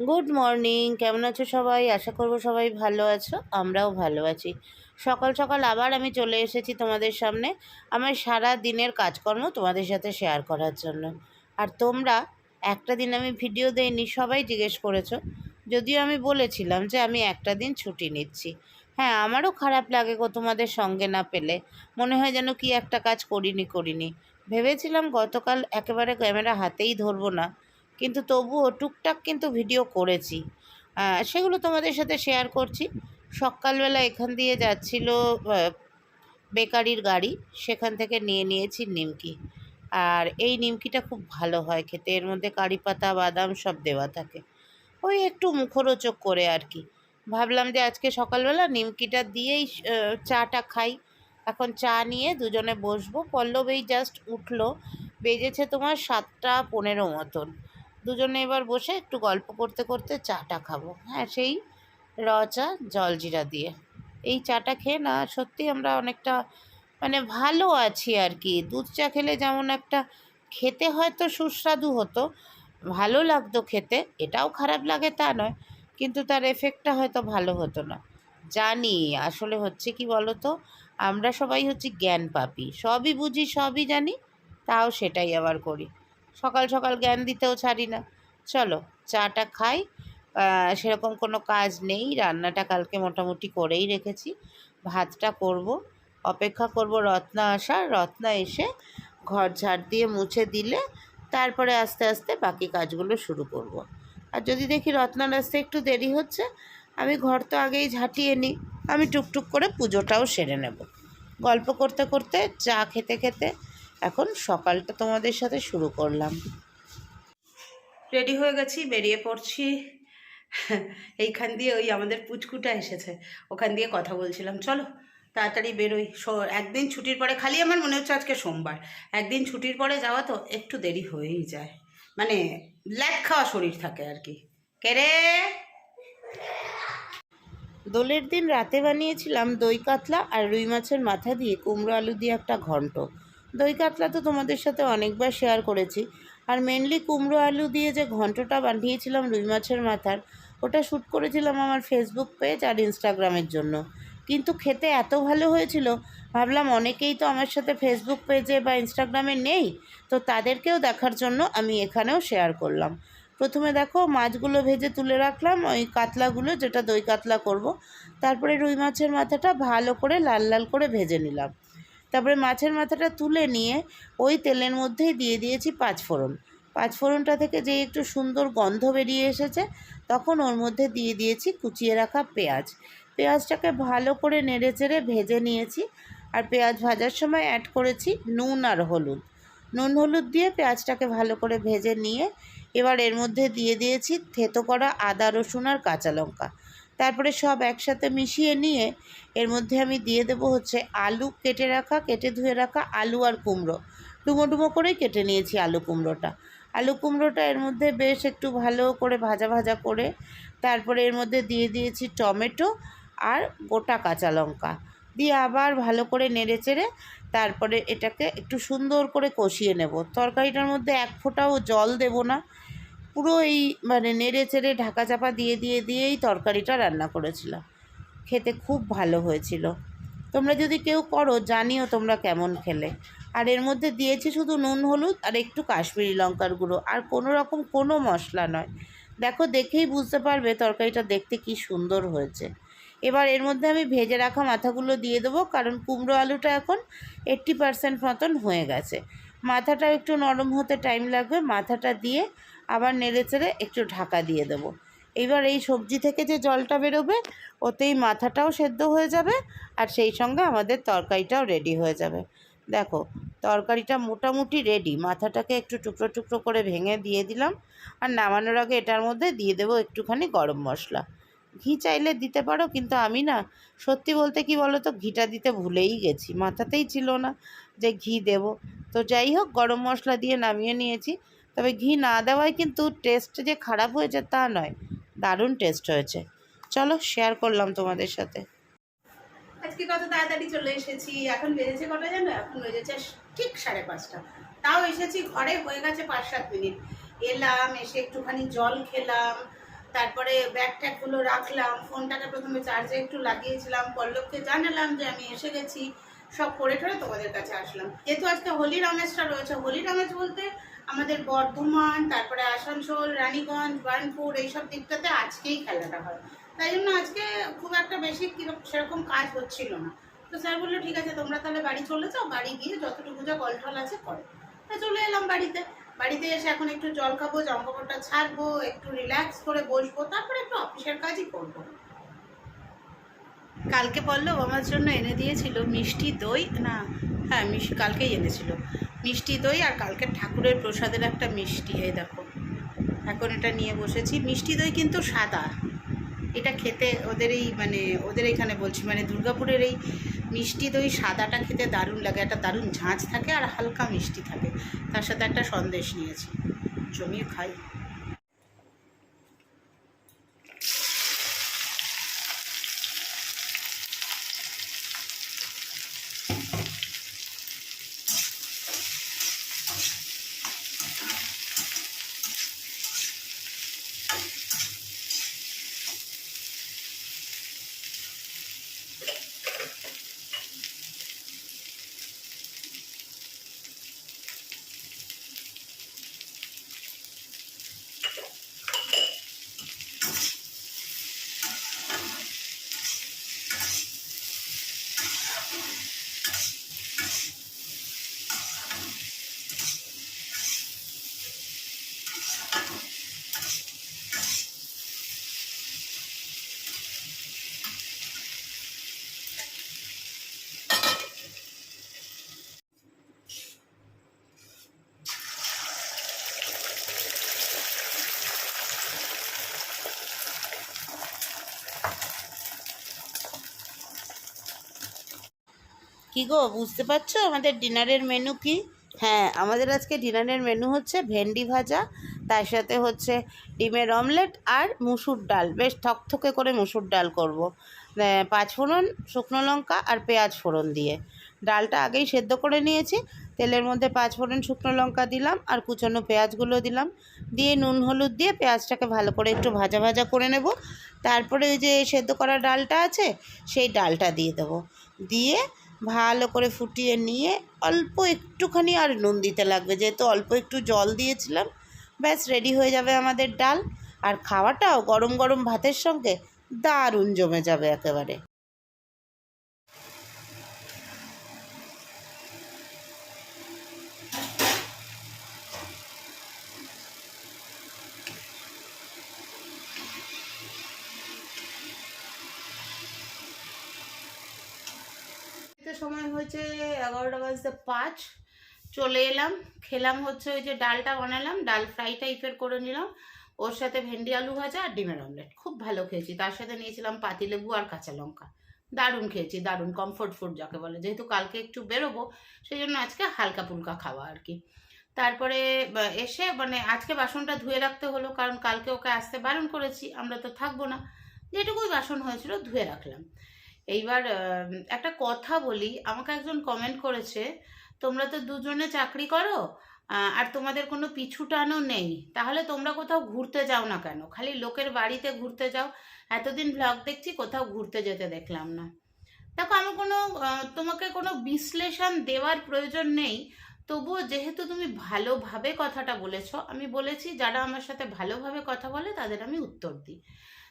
Good morning কেমন আছো সবাই? আশা করব সবাই ভালো আছো। আমরাও ভালো আছি। সকাল সকাল আবার আমি চলে এসেছি তোমাদের সামনে আমার সারা দিনের কাজকর্ম তোমাদের সাথে শেয়ার করার জন্য। আর তোমরা একটা দিন আমি ভিডিও দেইনি, সবাই জিজ্ঞেস করেছ। যদিও আমি বলেছিলাম যে আমি একটা দিন ছুটি নিচ্ছি। হ্যাঁ আমারও খারাপ লাগে গো তোমাদের সঙ্গে না পেলে। মনে হয় যেন কি একটা কাজ করিনি করিনি। ভেবেছিলাম গতকাল একেবারে ক্যামেরা হাতেই ধরবো না। কিন্তু তবুও টুকটাক কিন্তু ভিডিও করেছি। সেগুলো তোমাদের সাথে শেয়ার করছি। সকালবেলা এখান দিয়ে যাচ্ছিল বেকারির গাড়ি। সেখান থেকে নিয়ে নিয়েছি নিমকি। আর এই নিমকিটা খুব ভালো হয় খেতে। এর মধ্যে কারি পাতা, বাদাম সব দেওয়া থাকে। ওই একটু মুখরোচক করে আর কি। ভাবলাম যে আজকে সকালবেলা নিমকিটা দিয়েই চাটা খাই। এখন চা নিয়ে দুজনে বসবো। পল্লবেই জাস্ট উঠল। বেজেছে তোমার সাতটা পনেরো মতন। দুজনে এবার বসে একটু গল্প করতে করতে চাটা খাব। হ্যাঁ সেই র চা জলজিরা দিয়ে। এই চাটা খেয়ে না, সত্যি আমরা অনেকটা মানে ভালো আছি আর কি। দুধ চা খেলে যেমন একটা খেতে হয়তো সুস্বাদু হতো, ভালো লাগতো খেতে, এটাও খারাপ লাগে তা নয়, কিন্তু তার এফেক্টটা হয়তো ভালো হতো না। জানি, আসলে হচ্ছে কি বলো তো আমরা সবাই হচ্ছে জ্ঞান পাপি, সবই বুঝি, সবই জানি, তাও সেটাই আবার করি। সকাল সকাল জ্ঞান দিতেও ছাড়ি না। চলো, চাটা খাই। সেরকম কোনো কাজ নেই। রান্নাটা কালকে মোটামুটি করেই রেখেছি। ভাতটা করব। অপেক্ষা করব রত্না আসার। রত্না এসে ঘর ঝাড় দিয়ে মুছে দিলে তারপরে আস্তে আস্তে বাকি কাজগুলো শুরু করব। আর যদি দেখি রত্নার আসতে একটু দেরি হচ্ছে, আমি ঘর তো আগেই ঝাঁটিয়ে নিই। আমি টুকটুক করে পুজোটাও সেরে নেব। গল্প করতে করতে চা খেতে খেতে এখন সকালটা তোমাদের সাথে শুরু করলাম। রেডি হয়ে গেছি, বেরিয়ে পড়ছি। এইখান দিয়ে ওই আমাদের পুচকুটা এসেছে, ওখান দিয়ে কথা বলছিলাম। চলো, তাড়াতাড়ি বেরোই। একদিন ছুটির পরে, খালি আমার মনে হচ্ছে আজকে সোমবার। একদিন ছুটির পরে যাওয়া তো একটু দেরি হয়েই যায়। মানে ল্যাক খাওয়া শরীর থাকে আর কি। কেরে দোলের দিন রাতে বানিয়েছিলাম দই কাতলা আর রুই মাছের মাথা দিয়ে কুমড়ো আলু দিয়ে একটা ঘন্ট। দই কাতলা তো তোমাদের সাথে অনেকবার শেয়ার করেছি। আর মেনলি কুমড়ো আলু দিয়ে যে ঘন্টটা বানিয়েছিলাম রুই মাছের মাথার, ওটা শ্যুট করেছিলাম আমার ফেসবুক পেজ আর ইনস্টাগ্রামের জন্য। কিন্তু খেতে এত ভালো হয়েছিল, ভাবলাম অনেকেই তো আমার সাথে ফেসবুক পেজে বা ইনস্টাগ্রামে নেই, তো তাদেরকেও দেখার জন্য আমি এখানেও শেয়ার করলাম। প্রথমে দেখো মাছগুলো ভেজে তুলে রাখলাম, ওই কাতলাগুলো যেটা দই কাতলা করব। তারপরে রুই মাছের মাথাটা ভালো করে লাল লাল করে ভেজে নিলাম। তারপরে মাছের মাথাটা তুলে নিয়ে ওই তেলের মধ্যেই দিয়ে দিয়েছি পাঁচফোড়ন পাঁচফোড়নটা থেকে যে একটু সুন্দর গন্ধ বেরিয়ে এসেছে, তখন ওর মধ্যে দিয়ে দিয়েছি কুচিয়ে রাখা পেঁয়াজ। পেঁয়াজটাকে ভালো করে নেড়ে চেড়ে ভেজে নিয়েছি আর পেঁয়াজ ভাজার সময় অ্যাড করেছি নুন আর হলুদ। নুন হলুদ দিয়ে পেঁয়াজটাকে ভালো করে ভেজে নিয়ে এবার এর মধ্যে দিয়ে দিয়েছি থেতো করা আদা, রসুন আর কাঁচা লঙ্কা। তারপরে সব একসাথে মিশিয়ে নিয়ে এর মধ্যে আমি দিয়ে দেবো হচ্ছে আলু কেটে রাখা, কেটে ধুয়ে রাখা আলু আর কুমড়ো। ডুমো ডুমো করেই কেটে নিয়েছি আলু কুমড়োটা। আলু কুমড়োটা এর মধ্যে বেশ একটু ভালো করে ভাজা ভাজা করে তারপরে এর মধ্যে দিয়ে দিয়েছি টমেটো আর গোটা কাঁচা লঙ্কা। দিয়ে আবার ভালো করে নেড়ে চেড়ে তারপরে এটাকে একটু সুন্দর করে কষিয়ে নেব। তরকারিটার মধ্যে এক ফোঁটাও জল দেব না। পুরো এই মানে নেড়ে চেড়ে ঢাকা চাপা দিয়ে দিয়ে, দিয়েই তরকারিটা রান্না করেছিলাম খেতে খুব ভালো হয়েছিল। তোমরা যদি কেউ করো, জানিও তোমরা কেমন খেলে। আর এর মধ্যে দিয়েছি শুধু নুন, হলুদ আর একটু কাশ্মীরি লঙ্কার গুঁড়ো। আর কোনো রকম কোনো মশলা নয়। দেখো, দেখেই বুঝতে পারবে তরকারিটা দেখতে কি সুন্দর হয়েছে। এবার এর মধ্যে আমি ভেজে রাখা মাথাগুলো দিয়ে দেবো, কারণ কুমড়ো আলুটা এখন এইট্টি পারসেন্ট মতন হয়ে গেছে। মাথাটাও একটু নরম হতে টাইম লাগবে। মাথাটা দিয়ে আবার নেড়ে চেড়ে একটু ঢাকা দিয়ে দেবো। এইবার এই সবজি থেকে যে জলটা বেরোবে, ওতেই মাথাটাও সেদ্ধ হয়ে যাবে আর সেই সঙ্গে আমাদের তরকারিটাও রেডি হয়ে যাবে। দেখো, তরকারিটা মোটামুটি রেডি মাথাটাকে একটু টুকরো টুকরো করে ভেঙে দিয়ে দিলাম আর নামানোর আগে এটার মধ্যে দিয়ে দেবো একটুখানি গরম মশলা। ঘি চাইলে দিতে পারো, কিন্তু আমি না, সত্যি বলতে কি বলো তো ঘিটা দিতে ভুলেই গেছি। মাথাতেই ছিল না যে ঘি দেব। তো যাই হোক, গরম মশলা দিয়ে নামিয়ে নিয়েছি। তবে ঘি না দেওয়ায় কিন্তু টেস্ট যে খারাপ হয়েছে তা নয়, দারুণ টেস্ট হয়েছে। চলো শেয়ার করলাম তোমাদের সাথে। আজকে কত তাড়াতাড়ি চলে এসেছি, এখন বেজেছে কটা জানো এখন বেজেছে ঠিক সাড়ে পাঁচটা। তাও এসেছি ঘরে, হয়ে গেছে পাঁচ সাত মিনিট। এলাম, এসে একটুখানি জল খেলাম, তারপরে ব্যাগ ট্যাগগুলো রাখলাম, ফোনটাকে প্রথমে চার্জে একটু লাগিয়েছিলাম, পল্লবকে জানালাম যে আমি এসে গেছি। সব করে টরে তোমাদের কাছে আসলাম। যেহেতু আজকে হোলি রমেশটা রয়েছে, হোলি রমেশ বলতে আমাদের বর্ধমান, তারপরে আসানসোল, রানীগঞ্জ, বার্নপুর, এইসব দিকটাতে আজকেই খেলাটা হয়। তাই জন্য আজকে খুব একটা বেশি কীরকম সেরকম কাজ হচ্ছিল না। তো স্যার বলল, ঠিক আছে, তোমরা তাহলে বাড়ি চলে যাও, বাড়ি গিয়ে যতটুকু যা কল টল আছে করো। তা চলে এলাম বাড়িতে। বাড়িতে এসে এখন একটু জল খাব, জামা কাপড়টা ছাড়বো, একটু রিল্যাক্স করে বসবো, তারপরে একটু অফিসের কাজই করব। কালকে পল্লব আমার জন্য এনে দিয়েছিল মিষ্টি দই, না হ্যাঁ মিষ্টি কালকেই এনেছিল। মিষ্টি দই আর কালকে ঠাকুরের প্রসাদের একটা মিষ্টি, এই দেখো। এখন এটা নিয়ে বসেছি। মিষ্টি দই কিন্তু সাদা। এটা খেতে ওদের এই মানে ওদের এখানে বলছি মানে দুর্গাপুরের এই মিষ্টি দই সাদাটা খেতে দারুণ লাগে। একটা দারুণ ঝাঁঝ থাকে আর হালকা মিষ্টি থাকে। তার সাথে একটা সন্দেশ নিয়েছি। জমিয়ে খাই। কি গো, বুঝতে পারছ? আমাদের ডিনারের মেনু কি? হ্যাঁ আমাদের আজকে ডিনারের মেনু হচ্ছে ভেন্ডি ভাজা, তার সাথে হচ্ছে ডিমের অমলেট আর মুসুর ডাল। বেশ থকথকে করে মুসুর ডাল করব। পাঁচ ফোড়ন শুকনো লঙ্কা আর পেঁয়াজ ফোড়ন দিয়ে। ডালটা আগেই সেদ্ধ করে নিয়েছি। তেলের মধ্যে পাঁচ ফোড়ন শুকনো লঙ্কা দিলাম আর কুচানো পেঁয়াজগুলো দিলাম। দিয়ে নুন, হলুদ দিয়ে পেঁয়াজটাকে ভালো করে একটু ভাজা ভাজা করে নেব। তারপরে ওই যে সেদ্ধ করা ডালটা আছে, সেই ডালটা দিয়ে দেবো। দিয়ে ভালো করে ফুটিয়ে নিয়ে অল্প একটুখানি আর নুন দিতে লাগবে। যেহেতু অল্প একটু জল দিয়েছিলাম, ব্যাস রেডি হয়ে যাবে আমাদের ডাল। আর খাওয়াটাও গরম গরম ভাতের সঙ্গে দারুণ জমে যাবে একেবারে। সময় হয়েছে এগারোটা বাজতে পাঁচ। চলে এলাম, খেলাম হচ্ছে ওই যে ডালটা বানালাম, ডাল ফ্রাই টাইপের করে নিলাম। ওর সাথে ভেন্ডি আলু ভাজা আর ডিমের অমলেট। খুব ভালো খেয়েছি। তার সাথে নিয়েছিলাম পাতিলেবু আর কাঁচা লঙ্কা। দারুণ খেয়েছি, দারুণ কমফোর্ট ফুড যাকে বলে। যেহেতু কালকে একটু বেরোবো সেই জন্য আজকে হালকা ফুলকা খাওয়া আর কি। তারপরে এসে মানে আজকে বাসনটা ধুয়ে রাখতে হলো, কারণ কালকে ওকে আসতে বারণ করেছি, আমরা তো থাকব না। যেটুকুই বাসন হয়েছিল ধুয়ে রাখলাম। এইবার একটা কথা বলি। আমাকে একজন কমেন্ট করেছে, তোমরা তো দুজনে চাকরি করো আর তোমাদের কোনো পিছু টানও নেই। তাহলে তোমরা কোথাও ঘুরতে যাও না কেন? খালি লোকের বাড়িতে ঘুরতে যাও। এতদিন ভ্লগ দেখছি, কোথাও ঘুরতে যেতে দেখলাম না। দেখো, আমি কোনো তোমাকে কোনো বিশ্লেষণ দেওয়ার প্রয়োজন নেই। তবুও যেহেতু তুমি ভালোভাবে কথাটা বলেছ, আমি বলেছি, যারা আমার সাথে ভালোভাবে কথা বলে, তাদের আমি উত্তর দিই।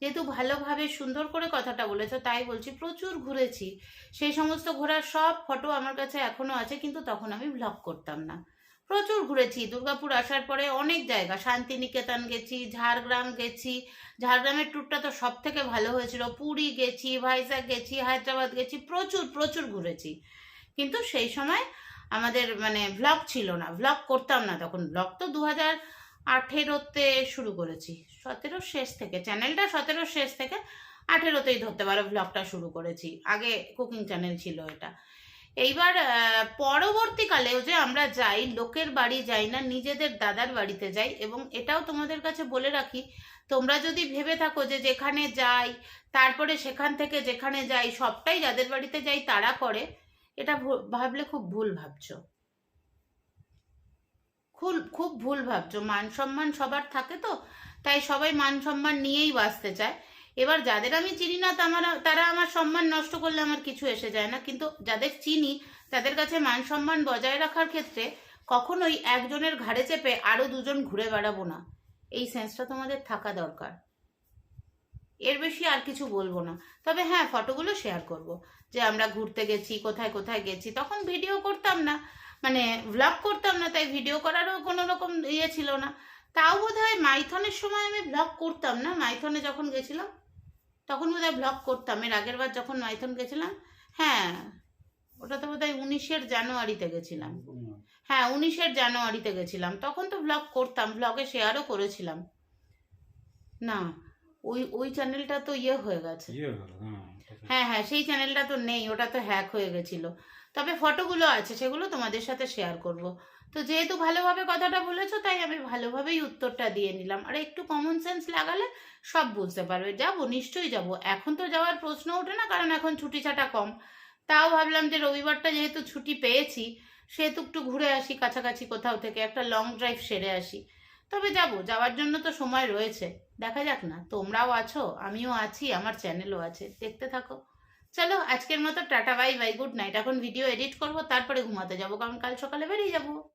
যেহেতু ভালোভাবে সুন্দর করে কথাটা বলেছ, তাই বলছি প্রচুর ঘুরেছি। সেই সমস্ত ঘোরার সব ফটো আমার কাছে এখনও আছে, কিন্তু তখন আমি ব্লগ করতাম না। প্রচুর ঘুরেছি। দুর্গাপুর আসার পরে অনেক জায়গা, শান্তিনিকেতন গেছি, ঝাড়গ্রাম গেছি। ঝাড়গ্রামের ট্যুরটা তো সব থেকে ভালো হয়েছিল। পুরী গেছি ভাইজাগ গেছি, হায়দ্রাবাদ গেছি, প্রচুর প্রচুর ঘুরেছি। কিন্তু সেই সময় আমাদের মানে ভ্লগ ছিল না। ভ্লগ করতাম না তখন। ভ্লগ তো দু হাজার আঠেরোতে শুরু করেছি। সতেরোর শেষ থেকে চ্যানেলটা সতেরোর শেষ থেকে আঠেরোতেই ধরতে পারো ভ্লগটা শুরু করেছি। আগে কুকিং চ্যানেল ছিল এটা। এইবার পরবর্তীকালেও যে আমরা যাই, লোকের বাড়ি যাই না, নিজেদের দাদার বাড়িতে যাই, এবং এটাও তোমাদের কাছে বলে রাখি, তোমরা যদি ভেবে থাকো যে যেখানে যাই, তারপরে সেখান থেকে যেখানে যাই, সবটাই যাদের বাড়িতে যাই, তারা করে, এটা ভাবলে খুব ভুল ভাবছ। খুব খুব ভুল ভাবছ। মান সম্মান সবার থাকে তো তাই সবাই মান সম্মান নিয়েই বাঁচতে চায়। এবার যাদের আমি চিনি না তারা আমার সম্মান নষ্ট করলে আমার কিছু এসে যায় না। কিন্তু যাদের চিনি, তাদের কাছে মান সম্মান বজায় রাখার ক্ষেত্রে কখনোই একজনের ঘাড়ে চেপে আরও দুজন ঘুরে বেড়াবো না। এই সেন্সটা তোমাদের থাকা দরকার। এর বেশি আর কিছু বলব না। তবে হ্যাঁ ফটোগুলো শেয়ার করব। যে আমরা ঘুরতে গেছি, কোথায় কোথায় গেছি। তখন ভিডিও করতাম না। মানে ভ্লগ করতাম না, তাই ভিডিও করারও কোনো রকম ইয়ে ছিল না। তাও বোধ হয় মাইথনের সময় আমি ব্লগ করতাম না? মাইথনে যখন গেছিলাম তখন বোধ হয় ভ্লগ করতাম। এর আগের বার যখন মাইথন গেছিলাম হ্যাঁ ওটা তো বোধ হয় উনিশের জানুয়ারিতে গেছিলাম। হ্যাঁ উনিশের জানুয়ারিতে গেছিলাম। তখন তো ভ্লগ করতাম ভ্লগে শেয়ারও করেছিলাম। না ওই ওই চ্যানেলটা তো ইয়ে হয়ে গেছে। ইয়ে হ্যাঁ হ্যাঁ হ্যাঁ সেই চ্যানেলটা তো নেই ওটা তো হ্যাক হয়ে গেছিল। তবে ফটোগুলো আছে সেগুলো তোমাদের সাথে শেয়ার করব। তো যেহেতু ভালোভাবে কথাটা বলেছ, তাই আমি ভালোভাবেই উত্তরটা দিয়ে নিলাম। আর একটু কমন সেন্স লাগালে সব বুঝতে পারবে। যাব, নিশ্চয়ই যাব। এখন তো যাওয়ার প্রশ্ন ওঠে না, কারণ এখন ছুটি ছাটা কম। তাও ভাবলাম যে রবিবারটা যেহেতু ছুটি পেয়েছি, সেহেতু একটু ঘুরে আসি কাছাকাছি কোথাও থেকে, একটা লং ড্রাইভ সেরে আসি। তবে যাব, যাওয়ার জন্য তো সময় রয়েছে। দেখা যাক না, তোমরাও আছো, আমিও আছি, আমার চ্যানেলও আছে। দেখতে থাকো। চলো, আজকের মতো tata bye bye good night এখন ভিডিও এডিট করব, তারপরে ঘুমাতে যাব, কারণ কাল সকালে বেরিয়ে যাব।